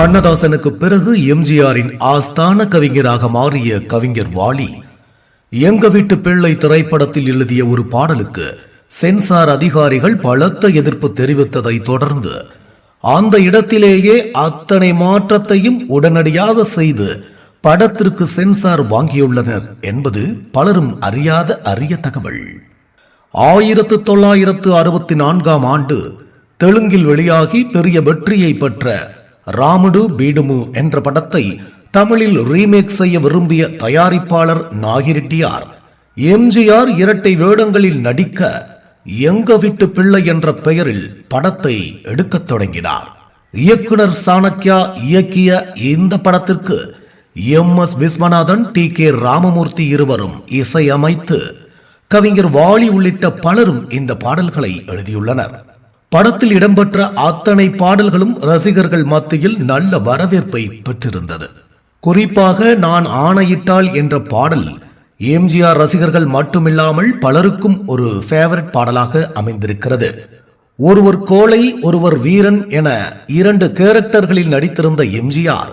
கண்ணதாசனுக்கு பிறகு எம்ஜிஆரின் ஆஸ்தான கவிஞராக மாறிய கவிஞர் வாலி எங்க வீட்டு பிள்ளை திரைப்படத்தில் எழுதிய ஒரு பாடலுக்கு சென்சார் அதிகாரிகள் பலத்த எதிர்ப்பு தெரிவித்ததை தொடர்ந்து அந்த இடத்திலேயே அத்தனை மாற்றத்தையும் உடனடியாக செய்து படத்திற்கு சென்சார் வாங்கியுள்ளனர் என்பது பலரும் அறியாத அரிய தகவல். ஆயிரத்து தொள்ளாயிரத்து அறுபத்தி நான்காம் ஆண்டு தெலுங்கில் வெளியாகி பெரிய வெற்றியை பெற்ற ராமுடு பீடுமு என்ற படத்தை தமிழில் ரீமேக் செய்ய விரும்பிய தயாரிப்பாளர் நாகிரெட்டியார். எம்ஜிஆர் இரட்டை வேடங்களில் நடிக்க எங்க விட்டு பிள்ளை என்ற பெயரில் படத்தை எடுக்கத் தொடங்கினார். இயக்குனர் சாணக்யா இயக்கிய இந்த படத்திற்கு M S Viswanathan T K Ramamurthy இருவரும் இசையமைத்து கவிஞர் வாலி உள்ளிட்ட பலரும் இந்த பாடல்களை எழுதியுள்ளனர். படத்தில் இடம்பெற்ற அத்தனை பாடல்களும் ரசிகர்கள் மத்தியில் நல்ல வரவேற்பை பெற்றிருந்தது. குறிப்பாக நான் ஆணையிட்டால் என்ற பாடல் எம்ஜிஆர் ரசிகர்கள் மட்டுமில்லாமல் பலருக்கும் ஒரு ஃபேவரட் பாடலாக அமைந்திருக்கிறது. ஒருவர் கோழை ஒருவர் வீரன் என இரண்டு கேரக்டர்களில் நடித்திருந்த எம்ஜிஆர்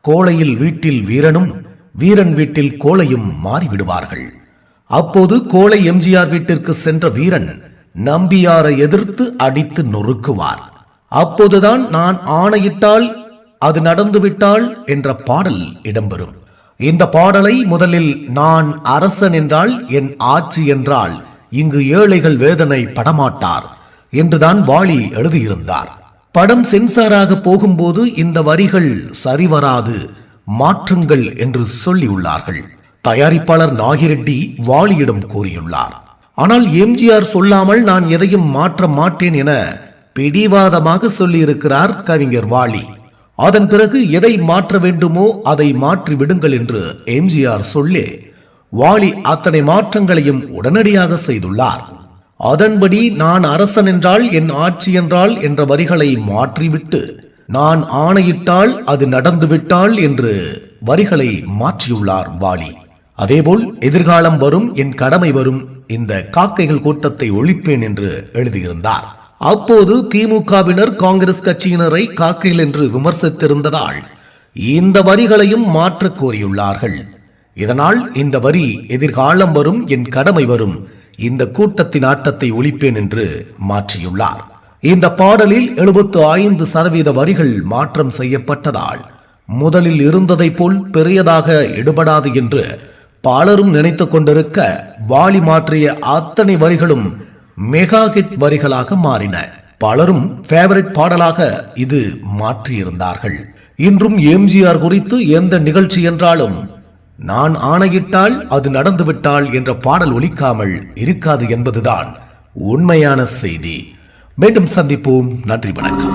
கோழையில் வீட்டில் வீரனும் வீரன் வீட்டில் கோழையும் மாறிவிடுவார்கள். அப்போது கோழை எம்ஜிஆர் வீட்டிற்கு சென்ற வீரன் நம்பியாரை எதிர்த்து அடித்து நொறுக்குவார். அப்போதுதான் நான் ஆணையிட்டால் அது நடந்துவிட்டால் என்ற பாடல் இடம்பெறும். இந்த பாடலை முதலில் நான் அரசன் என்றால் என் ஆட்சி என்றால் இங்கு ஏழைகள் வேதனை படமாட்டார் என்றுதான் வாலி எழுதியிருந்தார். படம் சென்சாராக போகும்போது இந்த வரிகள் சரிவராது மாற்றுங்கள் என்று சொல்லியுள்ளார்கள். தயாரிப்பாளர் நாகிரெட்டி வாலியிடம் கூறியுள்ளார். ஆனால் எம்ஜிஆர் சொல்லாமல் நான் எதையும் மாற்ற மாட்டேன் என பிடிவாதமாக சொல்லியிருக்கிறார் கவிஞர் வாலி. அதன் பிறகு எதை மாற்ற வேண்டுமோ அதை மாற்றி விடுங்கள் என்று எம்ஜிஆர் சொல்லே வாலி அத்தனை மாற்றங்களையும் உடனடியாக செய்துள்ளார். அதன்படி நான் அரசன் என்றால் என் ஆட்சி என்றால் என்ற வரிகளை மாற்றிவிட்டு நான் ஆணையிட்டால் அது நடந்துவிட்டால் என்று வரிகளை மாற்றியுள்ளார் வாலி. அதேபோல் எதிர்காலம் வரும் என் கடமை வரும் இந்த காக்கைகள் கூட்டத்தை ஒழிப்பேன் என்று எழுதியிருந்தார். அப்போது திமுகவினர் காங்கிரஸ் கட்சியினரை காக்கைகள் என்று விமர்சித்திருந்ததால் இந்த வரிகளையும் மாற்றக் கோரியுள்ளார்கள். இதனால் இந்த வரி எதிர்காலம் வரும் என் கடமை வரும். இந்த கூட்டத்தின் ஆட்டத்தை ஒழிப்பேன் என்று மாற்றியுள்ளார். இந்த பாடலில் எழுபத்து ஐந்து சதவீத வரிகள் மாற்றம் செய்யப்பட்டதால் முதலில் இருந்ததை போல் பெரியதாக எடுபடாது என்று பலரும் நினைத்துக் கொண்டிருக்க வாலி மாற்றிய அத்தனை வரிகளும் மெகா ஹிட் வரிகளாக மாறின. பலரும் ஃபேவரட் பாடலாக இது மாற்றியிருந்தார்கள். இன்றும் எம்ஜிஆர் குறித்து எந்த நிகழ்ச்சி என்றாலும் நான் ஆணையிட்டால் அது நடந்துவிட்டால் என்ற பாடல் ஒலிக்காமல் இருக்காது என்பதுதான் உண்மையான செய்தி. மீண்டும் சந்திப்போம். நன்றி வணக்கம்.